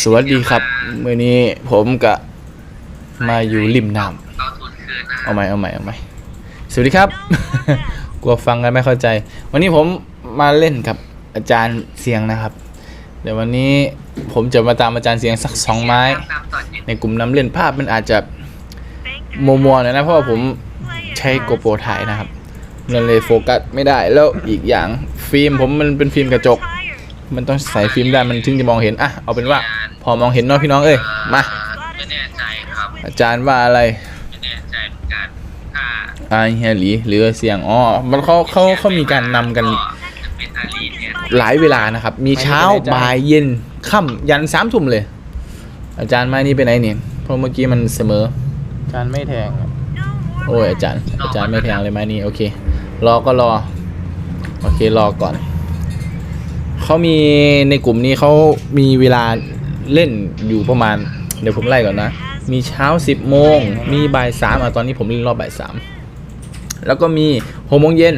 สวัสดีครับมื่อนี้ผมกับมาอยู่ริมน้เอาทุนคืนนะำเอาใหม่เอาใหม่เอาใหม่สวัสดีครับ กลัวฟังกันไม่เข้าใจ วันนี้ผมมาเล่นกับอาจารย์เสียงนะครับ เดี๋ยววันนี้ผมจะมาตามอาจารย์เสียงสักสองไม้ตามตอนเย็นในกลุ่มน้ำเล่นภาพมันอาจจะมัวมัวๆหน่อยนะเพราะว่าผมใช้โกโปรถ่ายนะครับมันเลยโฟกัสไม่ได้แล้วอีกอย่างฟิล์มผมมันเป็นฟิล์มกระจก มันต้องใส่ฟิล์มได้มันถึงจะมองเห็นอะเอาเป็นว่าพอมองเห็นเนาะพี่น้องเอ้ยมาไม่แน่ใจครับอาจารย์ว่าอะไรไม่แน่ใจเหมือนกันถ้าอาเฮียหลีหรือเสียงอ๋อมันเขาเขาเขามีการนำกันจะเป็นอาลีเนี่ยหลายเวลานะครับ มีเช้าบ่ายเย็นค่ำยันสามทุ่มเลย อาจารย์ไม้นี่ไปไหนนี่เพราะเมื่อกี้มันเสมอ อาจารย์ไม่แทงครับโอ้ยอาจารย์ อาจารย์ไม่แทงเลยไม้นี่โอเค รอก็รอ โอเครอก่อน เขามีในกลุ่มนี้เขามีเวลาเล่นอยู่ประมาณ เดี๋ยวผมไล่ก่อนนะ มีเช้า 10โมงมีบ่ายสามอะตอนนี้ผมเล่นรอบบ่ายสามแล้วก็มีหกโมงเย็น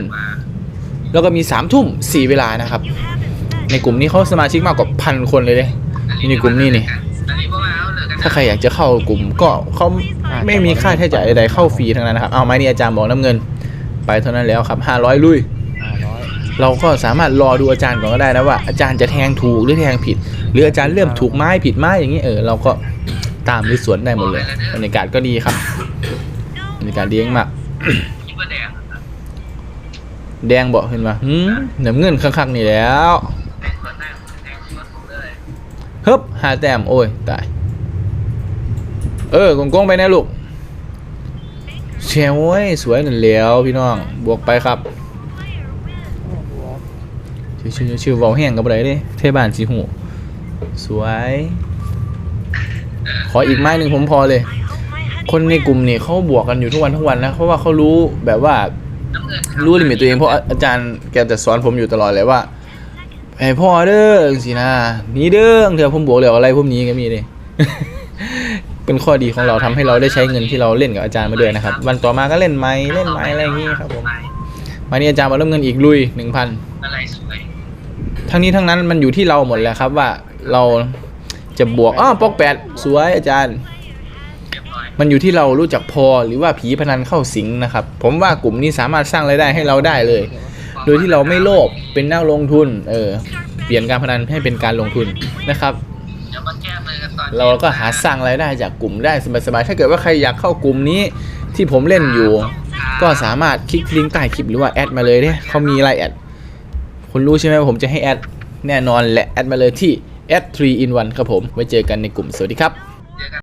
แล้วก็มีสามทุ่มสี่เวลานะครับ ในกลุ่มนี้เขาสมาชิกมากกว่าพันคนเลยเลยนี่ในกลุ่มนี้นี่ถ้าใครอยากจะเข้ากลุ่มก็เขาไม่มีค่าใช้จ่ายใดๆเข้าฟรีทั้งนั้นนะครับ เอาไม้นี่อาจารย์บอกน้ำเงิน ไปเท่านั้นแล้วครับ500ลุยห้าร้อย เราก็สามารถรอดูอาจารย์ก่อนก็ได้นะว่าอาจารย์จะแทงถูกหรือแทงผิด หรืออาจารย์เริ่มถูกไม้ผิดไม้อย่างนี้เออเราก็ตามหรือสวนได้หมดเลยบรรยากาศก็ดีครับบรรยากาศดีมากแดงบอกเห็นปะหืมน้ำเงินคักๆนี่แล้วแดงนแดงแดงคนเลยเฮ้บหาแต้มโอ้ยตายเออกงกงๆไปนะลูกเชียวโว้ยสวยนั่นแล้วพี่น้องบวกไปครับ ชื่อชื่อชื่อเวอลแห้งกับอะไรเด้เทบานสีหูสวย ขออีกไม้หนึ่งผมพอเลย คนในกลุ่มนี่เขาบวกกันอยู่ทุกวันทุกวันนะเพราะว่าเขารู้แบบว่ารู้ลิมิตตัวเองเพราะอาจารย์แกจะสอนผมอยู่ตลอดเลยว่าไอ้พ่อเด้อสินะนี่เด้อเดี๋ยวผมบวกเหลืออะไรพวกนี้ก็มีเลยเป็นข้อดีของเราทำให้เราได้ใช้เงินที่เราเล่นกับอาจารย์มาด้วยนะครับ วันต่อมาก็เล่นไม้เล่นไม้อะไรอย่างนี้ครับผมวันนี้อาจารย์มาเริ่มเงินอีกลุยหนึ่งพันอะไรสวย ทั้งนี้ทั้งนั้นมันอยู่ที่เราหมดแหล้วครับว่าเราจะบวกอ้อปอกแปดสวยอาจารย์เรียบร้อยมันอยู่ที่เรารู้จักพอหรือว่าผีพนันเข้าสิงนะครับ ผมว่ากลุ่มนี้สามารถสร้างรายได้ให้เราได้เลย โดยที่เราไม่โลภเป็นนักลงทุน เออ เปลี่ยนการพนันให้เป็นการลงทุนนะครับเดี๋ยวมาแก้มือกันตอนเราก็หาสร้างรายได้จากกลุ่มได้สบายๆถ้าเกิดว่าใครอยากเข้ากลุ่มนี้ที่ผมเล่นอยู่ ก็สามารถคลิกลิงก์ใต้คลิปหรือว่าแอดมาเลยเนี่ยเขามีไลน์แอด คุณรู้ใช่ไหมว่าผมจะให้แอด แน่นอนและแอดมาเลยที่ แอด3 in 1ครับผม ไว้เจอกันในกลุ่ม สวัสดีครับ